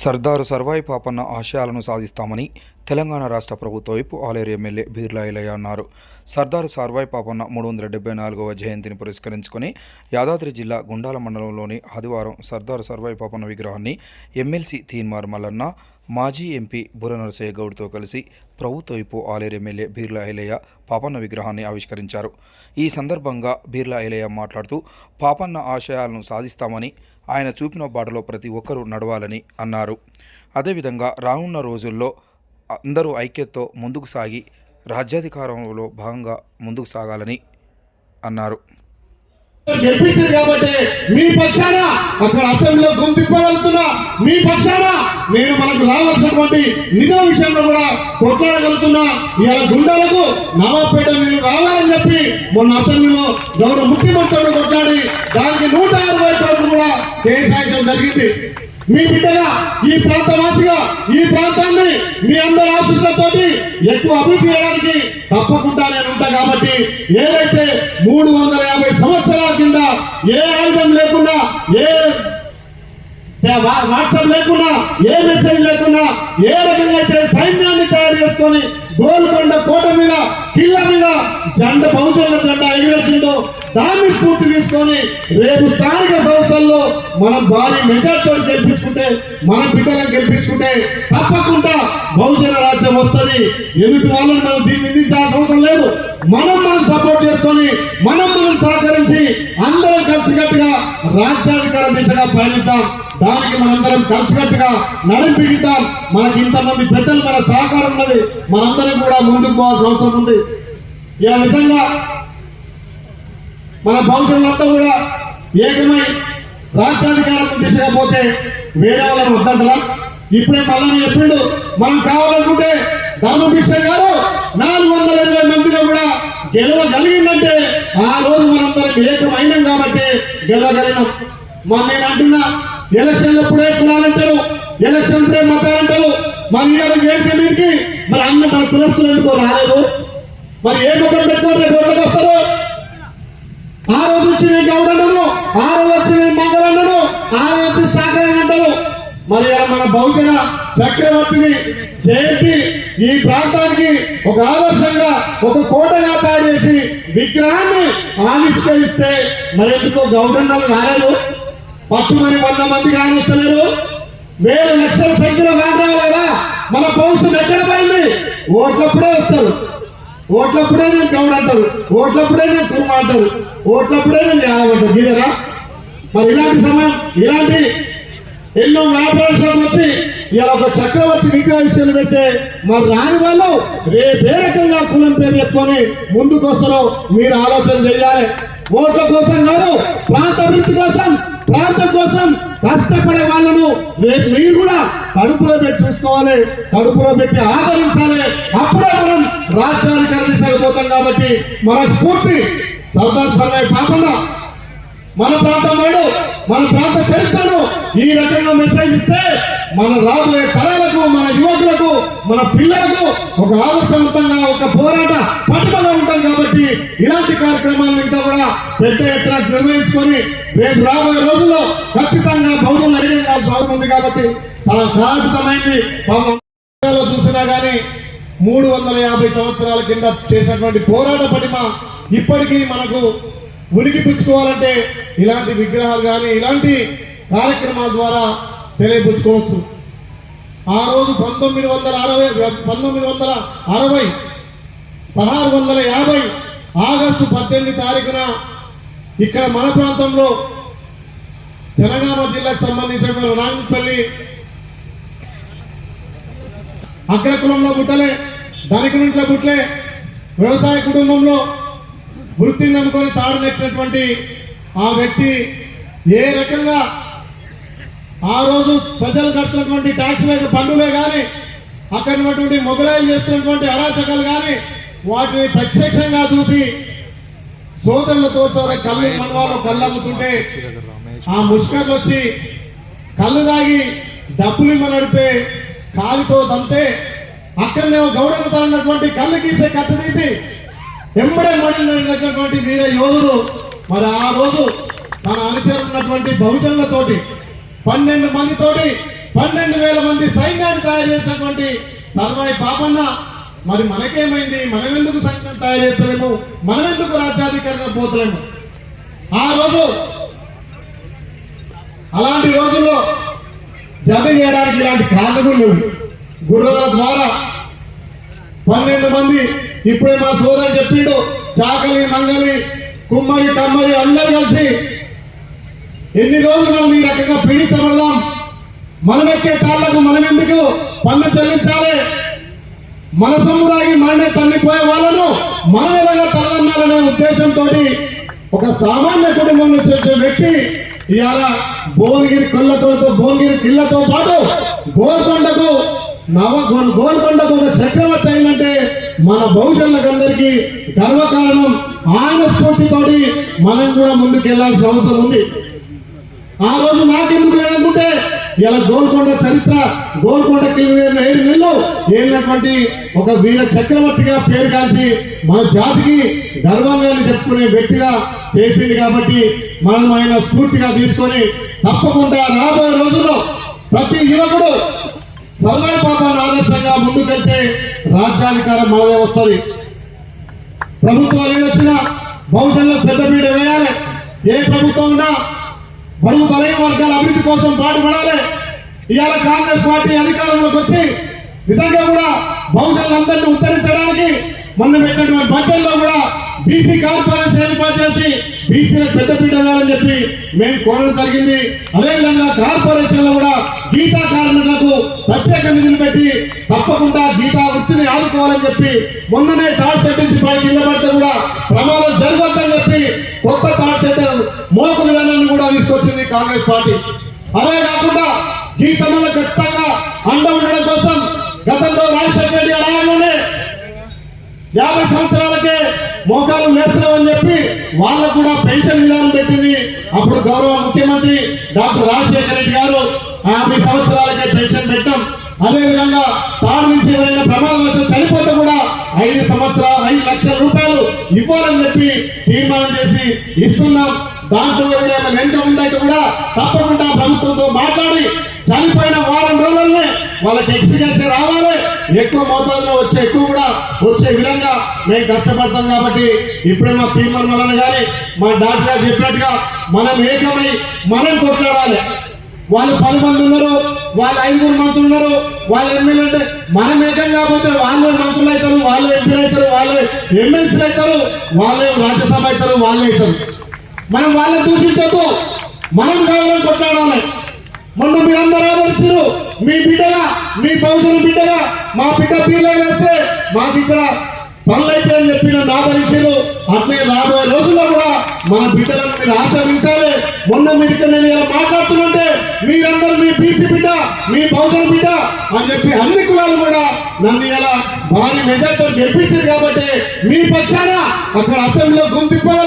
సర్దారు సర్వాయి పాపన్న ఆశయాలను సాధిస్తామని తెలంగాణ రాష్ట్ర ప్రభుత్వ వైపు ఆలేరు ఎమ్మెల్యే బీర్లా ఐలయ్య అన్నారు. సర్దారు సర్వాయి పాపన్న మూడు వందల డెబ్బై నాలుగవ జయంతిని పురస్కరించుకొని యాదాద్రి జిల్లా గుండాల మండలంలోని ఆదివారం సర్దారు సర్వాయి పాపన్న విగ్రహాన్ని ఎమ్మెల్సీ తీన్మార్ మల్లన్న మాజీ ఎంపీ బుర్ర నరసయ్య గౌడ్తో కలిసి ప్రభుత్వ వైపు ఆలేరు ఎమ్మెల్యే బీర్లా ఐలయ్య పాపన్న విగ్రహాన్ని ఆవిష్కరించారు. ఈ సందర్భంగా బీర్లా ఐలయ్య మాట్లాడుతూ పాపన్న ఆశయాలను సాధిస్తామని ఆయన చూపిన బాటలో ప్రతి ఒక్కరూ నడవాలని అన్నారు. అదేవిధంగా రానున్న రోజుల్లో అందరూ ఐక్యతతో ముందుకు సాగి రాజ్యాధికారంలో భాగంగా ముందుకు సాగాలని అన్నారు. గెలిపించారు కాబట్టి మీ పక్షాన అక్కడ అసెంబ్లీలో గొంతిప్పగలుగుతున్నా మీ పక్షాన నేను మనకు రావాల్సినటువంటి నిజం విషయంలో కూడా కొట్లాడగలుగుతున్నా ఇవాళ గుండాలకు నవాపేట నేను రావాలని చెప్పి మొన్న అసెంబ్లీలో గౌరవ ముఖ్యమంత్రులు కొట్లాడి దానికి నూట అరవై కూడా కేటాయించడం జరిగింది. మీ బిడ్డగా ఈ ప్రాంతవాసిగా ఈ ప్రాంతాన్ని మీ అందరి ఆశీస్సులతోటి ఎక్కువ అభివృద్ధి చేయడానికి తప్పకుండా నేను ఉంటా కాబట్టి ఏదైతే మూడు వందల యాభై సంవత్సరాల కింద ఏ ఆయుధం లేకుండా ఏ వాట్సాప్ లేకుండా ఏ మెసేజ్ లేకుండా ఏ రకంగా అయితే సైన్యాన్ని తయారు చేసుకొని గోల్కొండ కోట మీద కిల్ల మీద జెండ బహుజన జెండా ఎగిరేసిందో స్ఫూర్తి తీసుకొని రేపు స్థానిక సంస్థల్లో మనం భారీ మెజార్టీతో గెలిపించుకుంటే మన బిడ్డలను గెలిపించుకుంటే తప్పకుండా బహుజన రాజ్యం వస్తుంది. ఎదుటి వాళ్ళని మనం దీన్ని నిందించాల్సిన అవసరం లేదు? మనం మనం సపోర్ట్ చేసుకొని మనం మనం సహకరించి అందరం కలిసికట్టుగా రాజ్యాధికార దిశగా పయనిద్దాం. దానికి మనందరం కలిసికట్టుగా నడిపిద్దాం. మనకి ఇంతమంది పెద్దలు మన సహకారం ఉన్నది. మనందరం కూడా ముందుకు పోవాల్సిన అవసరం ఉంది. ఇలా నిజంగా మన భవిష్యత్తులంతా కూడా ఏకమై రాజ్యాధికారం దిశగా పోతే వేరే వాళ్ళని వద్దంటలా? ఇప్పుడే మళ్ళీ చెప్పిండు మనం కావాలనుకుంటే ధర్మభిక్ష గారు నాలుగు వందల ఇరవై మందిలో కూడా గెలవగలిగిందంటే ఆ రోజు మనందరం ఏకమైనాం కాబట్టి గెలవగలిగినాం. మా నేను అంటున్నా ఎలక్షన్ ఎప్పుడే కులాలంటారు? ఎలక్షన్ ఎప్పుడే మతాలంటారు? మరి ఇవాళ వేసే మీదకి మరి అన్న మన కులస్తులు ఎందుకో రాలేదు? మరి ఏ ముఖం పెట్టుకోవాలి రేపు వస్తారు? ఆ రోజు వచ్చి నేను గౌడన్నను ఆ రోజు వచ్చి నేను మంగళన్నను ఆ రోజు వచ్చి అంటారు మరి మన బహుజన చక్రవర్తిని జయంతి ఈ ప్రాంతానికి ఒక ఆదర్శంగా ఒక కోటగా తయారు చేసి విగ్రహాన్ని ఆవిష్కరిస్తే మరి ఎందుకో గౌడన్నలు రాలేదు? పట్టు మరి వంద మంది కానిస్తలేరు? వేల లక్షల సంఖ్యలో కాని మన పౌరుషం ఎక్కడ పోయింది? ఓట్లప్పుడే వస్తారు. ఓట్లప్పుడే నేను గౌడ్ అంటారు ఓట్లప్పుడే నేను కుర్మ అంటారు ఓట్లప్పుడే నేను యాదవ్ గీదరా మరి ఇలాంటి సమయం ఇలాంటి ఎన్నో వ్యాపారాలు వచ్చి ఇలా ఒక చక్రవర్తి విగ్రహ విషయాలు పెడితే మరి రాని వాళ్ళు రేపే రకంగా కులం పేరు చెప్పుకొని ముందుకు వస్తారో మీరు ఆలోచన చేయాలి. ఓట్ల కోసం కాదు ప్రాంత అభివృద్ధి కోసం ప్రాంతం కోసం కష్టపడే వాళ్ళను రేపు మీరు కూడా కడుపులో పెట్టి చూసుకోవాలి కడుపులో పెట్టి ఆదరించాలి. అప్పుడే మనం రాజ్యాధికార దిశగా సరిపోతాం కాబట్టి మన స్ఫూర్తి సర్దార్ సర్వాయి పాపన్న మన ప్రాంతం వాడు మన ప్రాంత చరిత్రను ఈ రకంగా మెసేజ్ ఇస్తే మన రాబోయే తరాలకు మన యువకులకు మన పిల్లలకు ఒక ఆదర్శవంతంగా ఒక పోరాట పట్టుదల ఉంటాం కాబట్టి ఇలాంటి కార్యక్రమాలను ఇంకా కూడా పెద్ద ఎత్తున నిర్వహించుకొని రేపు రాబోయే రోజుల్లో ఖచ్చితంగా భవనం అడిగే అవసరం ఉంది కాబట్టి చాలా కారణమైంది చూసినా కానీ మూడు వందల యాభై సంవత్సరాల కింద చేసినటువంటి పోరాట పటిమ ఇప్పటికీ మనకు ఉనికి పుచ్చుకోవాలంటే ఇలాంటి విగ్రహాలు కానీ ఇలాంటి కార్యక్రమాల ద్వారా తెలియపుచ్చుకోవచ్చు. ఆ రోజు పంతొమ్మిది వందల అరవై పంతొమ్మిది వందల అరవై పదహారు వందల యాభై ఆగస్టు పద్దెనిమిది తారీఖున ఇక్కడ మన ప్రాంతంలో జనగామ జిల్లాకు సంబంధించిన రాంగపల్లి అగ్రకులంలో పుట్టలే. ధనికునింట్లో పుట్టలే వ్యవసాయ కుటుంబంలో వృత్తిని నమ్ముకొని తాడు ఆ వ్యక్తి ఏ రకంగా ఆ రోజు ప్రజలు కడుతున్నటువంటి ట్యాక్స్లే పన్నులే కానీ అక్కడ ఉన్నటువంటి మొగలాయిలు చేస్తున్నటువంటి అరాచకాలు కానీ వాటిని ప్రత్యక్షంగా చూసి సోదరులతో కళ్ళు మనవాళ్ళు కళ్ళు అమ్ముతుంటే ఆ ముష్కర్లు వచ్చి కళ్ళు దాగి డబ్బులు ఇమ్మని అడిగితే కాలితో దంతే అక్కడనే గౌరవత అన్నటువంటి కళ్ళు గీసే కత్త తీసి ఎంబడే మడినటువంటి వీర యోధుడు మరి ఆ రోజు తన అనుచరున్నటువంటి బహుజనులతోటి పన్నెండు మందితోటి పన్నెండు వేల మంది సైన్యాన్ని తయారు చేసినటువంటి సర్వాయి పాపన్న మరి మనకేమైంది? మనం ఎందుకు సైన్యం తయారు చేస్తలేము? మనం ఎందుకు రాజ్యాధికారిగా పోతలేము? ఆ రోజు అలాంటి రోజుల్లో జత చేయడానికి ఇలాంటి కారణములు గుర్రాల ద్వారా పన్నెండు మంది ఇప్పుడే మా సోదరు చెప్పిండు చాకలి మంగలి కుమ్మరి కమ్మరి అందరు కలిసి ఎన్ని రోజులు మనం ఈ రకంగా పీడించబడదాం మనం ఎక్కే తాళ్ళకు మనం ఎందుకు పన్ను చెల్లించాలి? మన సముదాయి మననే తన్నిపోయే వాళ్ళను మనం ఎలాగా తలదన్నారనే ఉద్దేశంతో ఒక సామాన్య కుటుంబం నుంచి వచ్చే వ్యక్తి ఇవాళ భువనగిరి కొల్లతో భువనగిరి కిల్లతో పాటు గోల్కొండకు నవ మన గోల్కొండకు ఒక చక్రవర్తి అయిందంటే మన భవిష్యత్తులకు అందరికీ గర్వకారణం. ఆయన స్ఫూర్తితోటి మనం కూడా ముందుకు వెళ్ళాల్సిన అవసరం ఉంది. ఆ రోజు నాకెందుకు లేదనుకుంటే ఇలా గోల్కొండ చరిత్ర గోల్కొండ ఏడు నెలలు ఏలినటువంటి ఒక వీర చక్రవర్తిగా పేరు కాల్చి మన జాతికి గర్వంగా చెప్పుకునే వ్యక్తిగా చేసింది కాబట్టి మనం ఆయన స్ఫూర్తిగా తీసుకొని తప్పకుండా రాబోయే రోజుల్లో ప్రతి యువకుడు సర్దార్ పాపాన్ని ఆదర్శంగా ముందుకెళ్తే రాజ్యాధికారం మాదే వస్తుంది. ప్రభుత్వాలు ఏదొచ్చినా భవిష్యత్తులో పెద్దపీట వేయాలి. ఏ ప్రభుత్వం ఉన్నా బరువు బలైన వర్గాల అభివృద్ధి కోసం పాటుపడాలి. ఇవాళ కాంగ్రెస్ పార్టీ అధికారంలోకి వచ్చి నిజంగా కూడా భవిష్యత్తులందరినీ ఉత్తరించడానికి మొన్న పెట్టినటువంటి బడ్జెట్లో కూడా బీసీ కార్పొరేషన్ ఏర్పాటు చేసి బీసీలకు పెద్దపీట వేయాలని చెప్పి మేము కోరడం జరిగింది. అదేవిధంగా కార్పొరేషన్లో కూడా గీతా కార్మికులకు ప్రత్యేక నిధులు పెట్టి తప్పకుండా గీతా వృత్తిని ఆదుకోవాలని చెప్పి మొన్ననే థాట్ చెట్టు నుంచి పై కింద పడితే కూడా ప్రమాదం జరగొద్దని చెప్పి కొత్త థాట్ సెట్ మోకు విధానాన్ని కూడా తీసుకొచ్చింది కాంగ్రెస్ పార్టీ. అదే కాకుండా గీతలలో ఖచ్చితంగా అండ ఉండడం కోసం గతంలో రాజశేఖర రెడ్డి అలాగే యాభై సంవత్సరాలకే మోకాలు వేస్తున్నామని చెప్పి వాళ్ళకు కూడా పెన్షన్ విధానం పెట్టింది. అప్పుడు గౌరవ ముఖ్యమంత్రి డాక్టర్ రాజశేఖర రెడ్డి గారు యాభై సంవత్సరాలకే పెన్షన్ పెట్టాం. అదేవిధంగా తాడు నుంచి ఎవరైనా ప్రమాదం వచ్చి చనిపోతే కూడా ఐదు సంవత్సరాలు ఐదు లక్షల రూపాయలు ఇవ్వాలని చెప్పి తీర్మానం చేసి ఇస్తున్నాం. దాంట్లో ఏమైనా వెంట ఉందైతే కూడా తప్పకుండా ప్రభుత్వంతో మాట్లాడి చనిపోయిన వారం రోజుల్లోనే వాళ్ళకి ఎక్స్పీరియన్స్ రావాలి. ఎక్కువ మోతాదులో వచ్చే ఎక్కువ కూడా వచ్చే విధంగా మేము కష్టపడతాం కాబట్టి ఇప్పుడే మా పీమన్ వలన కానీ మా డాక్టర్ గారు చెప్పినట్టుగా మనం ఏకమై మనం కొట్లాడాలి. వాళ్ళు పది మంది ఉన్నారు వాళ్ళు ఐదుగురు మంత్రులు ఉన్నారు వాళ్ళు ఎమ్మెల్యే అంటే మనం ఏకం కాకపోతే వాళ్ళు మంత్రులు అవుతారు వాళ్ళు ఎంపీలు అవుతారు వాళ్ళు ఎమ్మెల్సీలు అవుతారు వాళ్ళే రాజ్యసభ అవుతారు వాళ్ళే అవుతారు. మనం వాళ్ళని దూషించొద్దు. మనం కావాలని కొట్లాడాలి. మొన్న మీరందరూ ఆదరించారు మీ బిడ్డగా మీ భవిష్యత్తు బిడ్డగా మా బిడ్డ పీలే వేస్తే మాకు ఇక్కడ పనులైతే అని చెప్పిన నన్ను అట్లే రాబోయే రోజుల్లో కూడా మన బిడ్డలను మీరు ఆస్వాదించాలి మొన్న మీరు ఇక్కడ నేను ఇలా మాట్లాడుతుంటే మీరందరూ మీ బీసీ బిడ్డ మీ భవిష్యత్తు బిడ్డ అని చెప్పి అన్ని కులాలు కూడా నన్ను ఇలా భారీ మెజార్టీతో గెలిపించారు కాబట్టి మీ పక్షాన అక్కడ అసెంబ్లీలో గొంతిప్పాలి